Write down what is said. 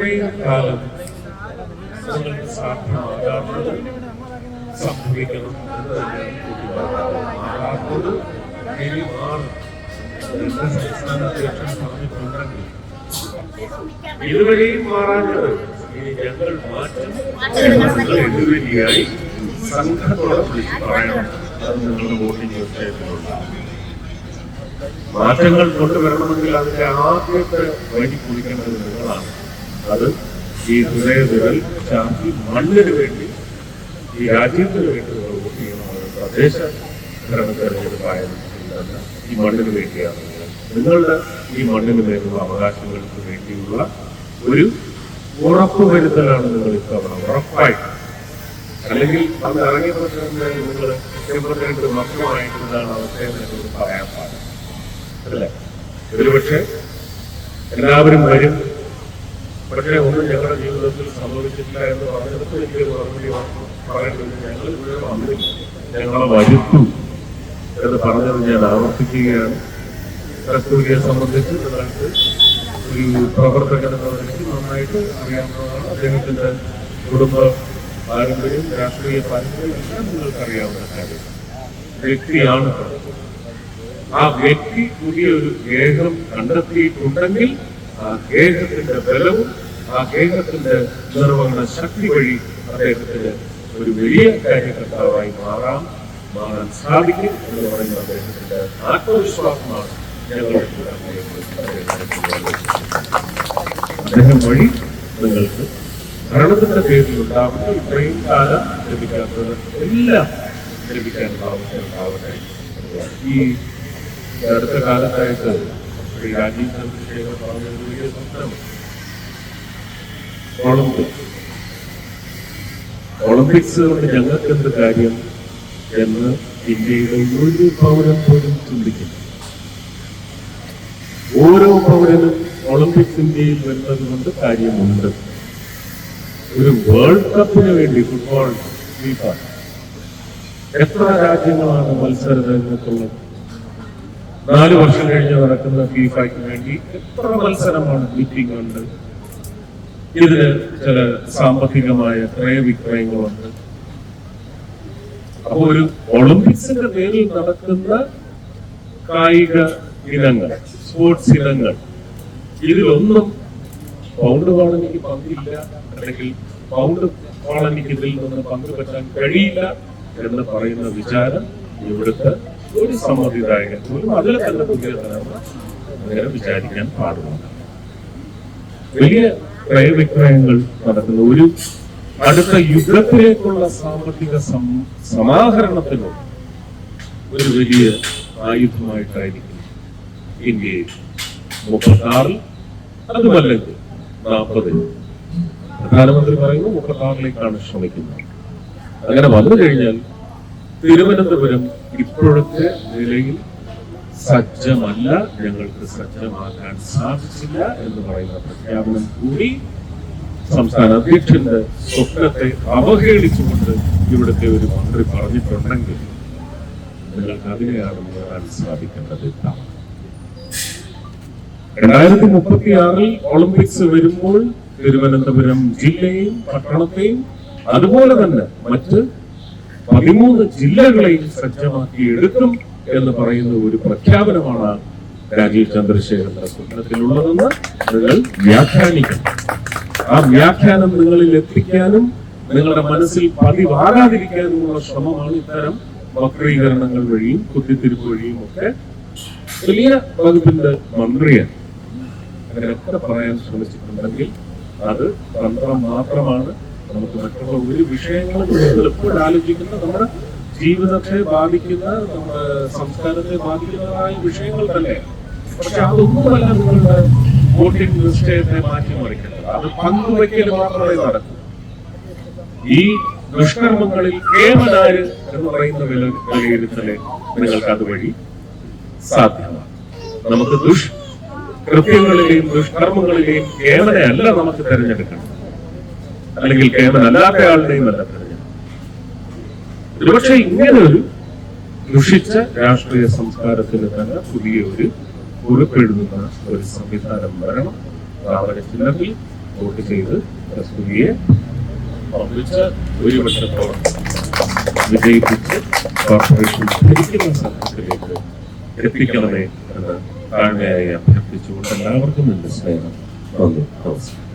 ഇത്രയും കാലം നിങ്ങൾക്ക് സാധ്യമാകാത്തത് സംഭവിക്കണം എന്ന് തന്നെയാണ് ഇനി മാറും സംസ്ഥാന അധ്യക്ഷൻ പറഞ്ഞിട്ടുണ്ടെങ്കിൽ ഇതുവരെയും മാറാഞ്ഞത് ഇനി ഞങ്ങൾ മാറ്റും എതിർവരിയായി സംഘത്തോടെ വിളിച്ച് പറയണം. അത് നിങ്ങളുടെ വോട്ടിംഗ് തീർച്ചയായിട്ടും മാറ്റങ്ങൾ കൊണ്ടുവരണമെങ്കിൽ അതിന്റെ ആദ്യത്തെ വഴി കുടിക്കേണ്ടത് നിങ്ങളാണ്. അത് ഈ ഹൃദയ വിരൽ മണ്ണിന് വേണ്ടി ഈ രാജ്യത്തിന് വേണ്ടി നിങ്ങൾ വോട്ട് ചെയ്യണമെന്ന് അത് തദ്ദേശ ഭരണ തെരഞ്ഞെടുപ്പായാലും ഈ മണ്ണിന് വേണ്ടിയാണ്. നിങ്ങളുടെ ഈ മണ്ണിന് മേലുള്ള അവകാശങ്ങൾക്ക് വേണ്ടിയുള്ള ഒരു ഉറപ്പ് വരുത്തലാണ് നിങ്ങൾ ഇത്തവണ ഉറപ്പായിട്ട് അല്ലെങ്കിൽ അന്ന് ഇറങ്ങിയ തന്നെ നിങ്ങൾ മുഖ്യമന്ത്രിയുടെ മക്കളുമായിട്ടിരുന്നാണ് അവസ്ഥയെന്ന് എന്നോട് പറയാൻ പാടില്ല. അല്ലേ? ഒരുപക്ഷെ എല്ലാവരും വരും. പക്ഷേ ഒന്നും ഞങ്ങളുടെ ജീവിതത്തിൽ സംഭവിച്ചിട്ടില്ല എന്ന് പറഞ്ഞപ്പോൾ എനിക്ക് മറുപടി പറയേണ്ടത് ഞങ്ങൾ ഇവിടെ വന്നില്ല. ഞങ്ങളെ വരുത്തു എന്ന് പറഞ്ഞത് ഞാൻ ആവർത്തിക്കുകയാണ്. കസ്തൂരിയെ സംബന്ധിച്ച് നിങ്ങൾക്ക് ഒരു പ്രവർത്തകൻ എന്ന നിലയ്ക്ക് നന്നായിട്ട് അറിയാവുന്നതാണ്. അദ്ദേഹത്തിന്റെ കുടുംബ പാരമ്പര്യം രാഷ്ട്രീയ പാരമ്പര്യം എല്ലാം നിങ്ങൾക്ക് അറിയാവുന്ന കാര്യം. വ്യക്തിയാണ് ആ വ്യക്തി പുതിയൊരു ഗേഹം കണ്ടെത്തിയിട്ടുണ്ടെങ്കിൽ ആ കേന്ദ്രത്തിന്റെ ബലവും ആ കേന്ദ്രത്തിന്റെ നിർവഹണ ശക്തി വഴി അദ്ദേഹത്തിന് ഒരു വലിയ കാര്യകർത്താവായി മാറാം മാറാൻ സാധിക്കും എന്ന് പറയുന്ന അദ്ദേഹത്തിന്റെ ആത്മവിശ്വാസമാണ് അദ്ദേഹം വഴി നിങ്ങൾക്ക് ഭരണത്തിന്റെ പേരിൽ ഉണ്ടാവുന്ന ഇത്രയും കാലം ലഭിക്കാത്തത് എല്ലാം ലഭിക്കാനുള്ള അവസരം ഉണ്ടാവട്ടെ ഈ അടുത്ത കാലത്തായിട്ട് ഒളിമ്പിക്സ്. കൊണ്ട് ഞങ്ങൾക്ക് എന്ത് കാര്യം എന്ന് ഇന്ത്യയുടെ ഒരു പൗരൻ പോലും ചിന്തിക്കുന്നു ഓരോ പൗരനും ഒളിമ്പിക്സ് ഇന്ത്യയിൽ വരുന്നത് കൊണ്ട് കാര്യമുണ്ട്. ഒരു വേൾഡ് കപ്പിന് വേണ്ടി ഫുട്ബോൾ ഫീഫ എത്ര രാജ്യങ്ങളാണ് മത്സര രംഗത്തുള്ളത് നാല് വർഷം കഴിഞ്ഞ് നടക്കുന്ന ഫീഫയ്ക്ക് വേണ്ടി എത്ര മത്സരമാണ് മീറ്റിംഗ് ഉണ്ട്? ഇതിന് ചില സാമ്പത്തികമായ ക്രയവിക്രയങ്ങളുണ്ട് അപ്പൊ ഒരു ഒളിമ്പിക്സിന്റെ പേരിൽ നടക്കുന്ന കായിക ഇനങ്ങൾ സ്പോർട്സ് ഇനങ്ങൾ ഇതിലൊന്നും പൗണ്ട് കോളനിക്ക് പങ്കില്ല അല്ലെങ്കിൽ പൗണ്ട് കോളനിക്ക് ഇതിൽ നിന്ന് പങ്കുപറ്റാൻ കഴിയില്ല എന്ന് പറയുന്ന വിചാരം ഇവിടുത്തെ ഒരു സമ്മതിദായകൻ പോലും മതിലെ തന്നെ തലമുറ അങ്ങനെ വിചാരിക്കാൻ പാടില്ല വലിയ ക്രയവിക്രയങ്ങൾ നടക്കുന്ന ഒരു അടുത്ത യുദ്ധത്തിലേക്കുള്ള സാമ്പത്തിക സമാഹരണത്തിന് ഒരു വലിയ ആയുധമായിട്ടായിരിക്കും ഇന്ത്യയിൽ മുപ്പത്തി ആറിൽ അതുമല്ലെങ്കിൽ നാൽപ്പതിൽ. പ്രധാനമന്ത്രി പറയുന്നു മുപ്പത്തി ആറിലേക്കാണ് ശ്രമിക്കുന്നത്. അങ്ങനെ വന്നു കഴിഞ്ഞാൽ തിരുവനന്തപുരം ഇപ്പോഴത്തെ നിലയിൽ സജ്ജമല്ല ഞങ്ങൾക്ക് സജ്ജമാക്കാൻ സാധിച്ചില്ല എന്ന് പറയുന്ന പ്രഖ്യാപനം കൂടി സംസ്ഥാന അധ്യക്ഷന്റെ സ്വപ്നത്തെ അവഹേളിച്ചുകൊണ്ട് ഇവിടുത്തെ ഒരു മന്ത്രി പറഞ്ഞിട്ടുണ്ടെങ്കിൽ നിങ്ങൾക്ക് അതിനെയാണ് നേടാൻ സാധിക്കേണ്ടത് രണ്ടായിരത്തി മുപ്പത്തി ആറിൽ ഒളിമ്പിക്സ് വരുമ്പോൾ തിരുവനന്തപുരം ജില്ലയും പട്ടണത്തെയും അതുപോലെ തന്നെ മറ്റ് പതിമൂന്ന് ജില്ലകളെയും സജ്ജമാക്കി എടുക്കും എന്ന് പറയുന്ന ഒരു പ്രഖ്യാപനമാണ് രാജീവ് ചന്ദ്രശേഖരന്റെ സ്വപ്നത്തിലുള്ളതെന്ന് നിങ്ങൾ വ്യാഖ്യാനിക്കണം. ആ വ്യാഖ്യാനം നിങ്ങളിൽ എത്തിക്കാനും നിങ്ങളുടെ മനസ്സിൽ പതിവാകാതിരിക്കാനുമുള്ള ശ്രമമാണ് ഇത്തരം വക്രീകരണങ്ങൾ വഴിയും കുത്തിത്തിരിപ്പ് വഴിയും ഒക്കെ വലിയ വകുപ്പിന്റെ മന്ത്രിയാണ്. അങ്ങനെയൊക്കെ പറയാൻ ശ്രമിച്ചിട്ടുണ്ടെങ്കിൽ അത് തന്ത്രം മാത്രമാണ്. നമുക്ക് മറ്റുള്ള ഒരു വിഷയങ്ങളെ എപ്പോഴും ആലോചിക്കുന്ന നമ്മുടെ ജീവിതത്തെ ബാധിക്കുന്ന നമ്മുടെ സംസ്കാരത്തെ ബാധിക്കുന്നതായ വിഷയങ്ങൾ തന്നെ. പക്ഷെ അതൊന്നുമല്ല നിങ്ങളുടെ വോട്ടിംഗ് നിശ്ചയത്തെ മാറ്റിമറിക്കുന്നത് അത് പങ്കുവയ്ക്കൽ മാത്രമേ നടക്കൂ. ഈ ദുഷ്കർമ്മങ്ങളിൽ കേവലാര് എന്ന് പറയുന്ന വില വിലയിരുത്തൽ നിങ്ങൾക്ക് അതുവഴി സാധ്യമാണ്. നമുക്ക് ദുഷ് കൃത്യങ്ങളിലെയും ദുഷ്കർമ്മങ്ങളിലെയും കേവലയല്ല നമുക്ക് തിരഞ്ഞെടുക്കണം അല്ലെങ്കിൽ കേവലം അല്ലാത്തയാളുടെയും ബന്ധപ്പെട്ട് ഒരുപക്ഷെ ഇങ്ങനെ ഒരു ദുഷിച്ച രാഷ്ട്രീയ സംസ്കാരത്തിന് തന്നെ പുതിയ ഒരു കുറിപ്പെഴുതുന്ന ഒരു സംവിധാനം വരണം. താമര ചിഹ്നത്തിൽ വോട്ട് ചെയ്ത് കസ്തൂരിയെ പങ്കിച്ച ഭൂരിപക്ഷത്തോളം വിജയിപ്പിച്ച് കോർപ്പറേഷൻ ഭരിക്കുന്ന സംഘത്തിലേക്ക് എത്തിക്കണമേ എന്ന് താഴ്മയായി അഭ്യർത്ഥിച്ചുകൊണ്ട് എല്ലാവർക്കും എന്റെ സ്നേഹം. നന്ദി. നമസ്കാരം.